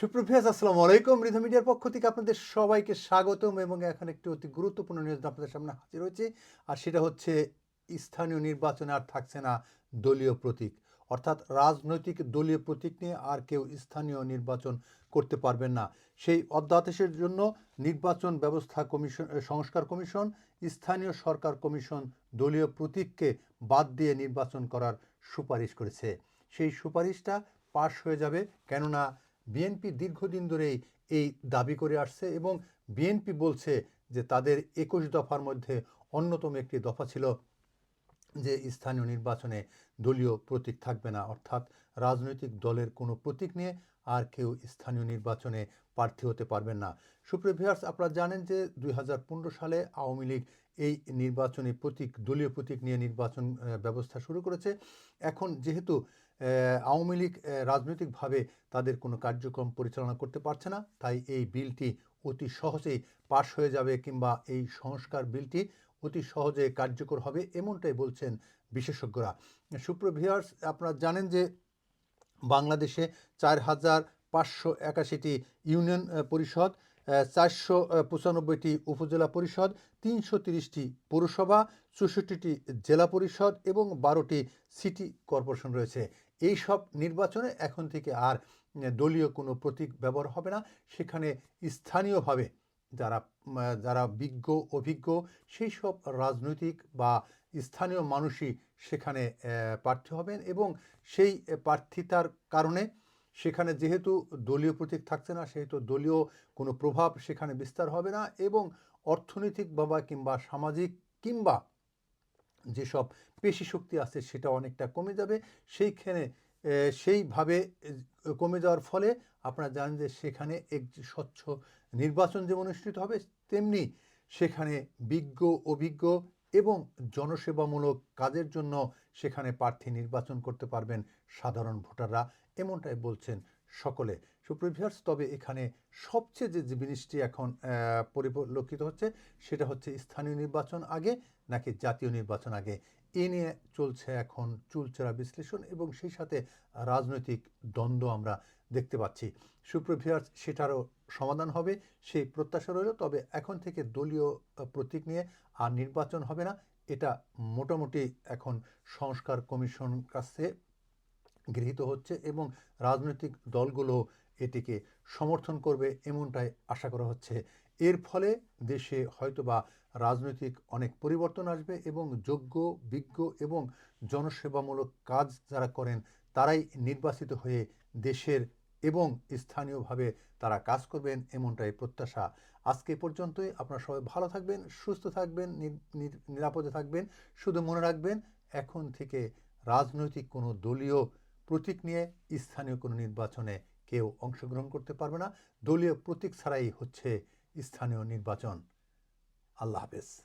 সুপ্রভিয়াস আসসালামু আলাইকুম। রিধা মিডিয়ার পক্ষ থেকে আপনাদের সবাইকে স্বাগতম এবং এখন একটি অতি গুরুত্বপূর্ণ নিউজ আপনাদের সামনে হাজির হয়েছে, আর সেটা হচ্ছে স্থানীয় নির্বাচনে আর থাকছে না দলীয় প্রতীক। অর্থাৎ রাজনৈতিক দলীয় প্রতীক নিয়ে আর কেউ স্থানীয় নির্বাচন করতে পারবেন না। সেই অধ্যাদেশের জন্য নির্বাচন ব্যবস্থা কমিশন সংস্কার কমিশন, স্থানীয় সরকার কমিশন দলীয় প্রতীককে বাদ দিয়ে নির্বাচন করার সুপারিশ করেছে। সেই সুপারিশটা পাশ হয়ে যাবে, কেননা বিএনপি দীর্ঘদিন ধরেই এই দাবি করে আসছে এবং বিএনপি বলছে যে তাদের একুশ দফার মধ্যে অন্যতম একটি দফা ছিল যে স্থানীয় নির্বাচনে দলীয় প্রতীক থাকবে না। অর্থাৎ রাজনৈতিক দলের কোনো প্রতীক নিয়ে আর কেউ স্থানীয় নির্বাচনে প্রার্থী হতে পারবেন না। সুপ্রিয় আপনারা জানেন যে দুই হাজার পনেরো সালে আওয়ামী লীগ এই নির্বাচনী প্রতীক, দলীয় প্রতীক নিয়ে নির্বাচন ব্যবস্থা শুরু করেছে। এখন যেহেতু আওয়ামী লীগ রাজনৈতিকভাবে তাদের কোনো কার্যক্রম পরিচালনা করতে পারছে না। তাই এই বিলটি অতি সহজেই পাশ হয়ে যাবে কিংবা এই সংস্কার বিলটি অতি সহজে কার্যকর হবে এমনটাই বলছেন বিশেষজ্ঞরা। সুপ্রভিয়ার্স আপনারা জানেন যে বাংলাদেশে চার হাজার পাঁচশো একাশিটি ইউনিয়ন পরিষদ চারশো পঁচানব্বইটি উপজেলা পরিষদ, তিনশো তিরিশটি পৌরসভা, চৌষট্টিটি জেলা পরিষদ এবং বারোটি সিটি কর্পোরেশন রয়েছে। এই সব নির্বাচনে এখন থেকে আর দলীয় কোনো প্রতীক ব্যবহার হবে না। সেখানে স্থানীয়ভাবে যারা যারা বিজ্ঞ, অভিজ্ঞ, সেই সব রাজনৈতিক বা স্থানীয় মানুষই সেখানে প্রার্থী হবেন এবং সেই প্রার্থিতার কারণে সেখানে যেহেতু দলীয় প্রতীক থাকছে না, সেহেতু দলীয় কোনো প্রভাব সেখানে বিস্তার হবে না এবং অর্থনৈতিক বাবা কিংবা সামাজিক কিংবা যেসব পেশি শক্তি আছে সেটা অনেকটা কমে যাবে। সেইখানে সেইভাবে কমে যাওয়ার ফলে আপনারা জানেন যে সেখানে এক স্বচ্ছ নির্বাচন যেমন অনুষ্ঠিত হবে, তেমনি সেখানে বিজ্ঞ, অভিজ্ঞ এবং জনসেবামূলক কাজের জন্য সেখানে প্রার্থী নির্বাচন করতে পারবেন সাধারণ ভোটাররা, এমনটাই বলছেন সকলে। সুপ্রিভিয়ার্স তবে এখানে সবচেয়ে যে জিনিসটি এখন পরিলক্ষিত হচ্ছে, সেটা হচ্ছে স্থানীয় নির্বাচন আগে নাকি জাতীয় নির্বাচন আগে। এ নিয়ে চলছে এখন চুলচেরা বিশ্লেষণ এবং সেই সাথে রাজনৈতিক দ্বন্দ্ব আমরা দেখতে পাচ্ছি। সুপ্রভিয়ার্স সেটারও সমাধান হবে, সেই প্রত্যাশা রইল, তবে এখন থেকে দলীয় প্রতীক নিয়ে আর নির্বাচন হবে না। এটা মোটামুটি এখন সংস্কার কমিশন কাছে গৃহীত হচ্ছে এবং রাজনৈতিক দলগুলো এটিকে সমর্থন করবে এমনটাই আশা করা হচ্ছে। এর ফলে দেশে হয়তোবা রাজনৈতিক অনেক পরিবর্তন আসবে এবং যোগ্য, বিজ্ঞ এবং জনসেবামূলক কাজ যারা করেন তারাই নির্বাচিত হয়ে দেশের এবং স্থানীয়ভাবে তারা কাজ করবেন এমনটাই প্রত্যাশা। আজকে পর্যন্তই। আপনারা সবাই ভালো থাকবেন, সুস্থ থাকবেন নির- নির- নিরাপদে থাকবেন। শুধু মনে রাখবেন, এখন থেকে রাজনৈতিক কোনো দলীয় প্রতীক নিয়ে স্থানীয় কোনো নির্বাচনে কেউ অংশগ্রহণ করতে পারবে না। দলীয় প্রতীক ছাড়াই হচ্ছে স্থানীয় নির্বাচন। আল্লাহ হাফেজ।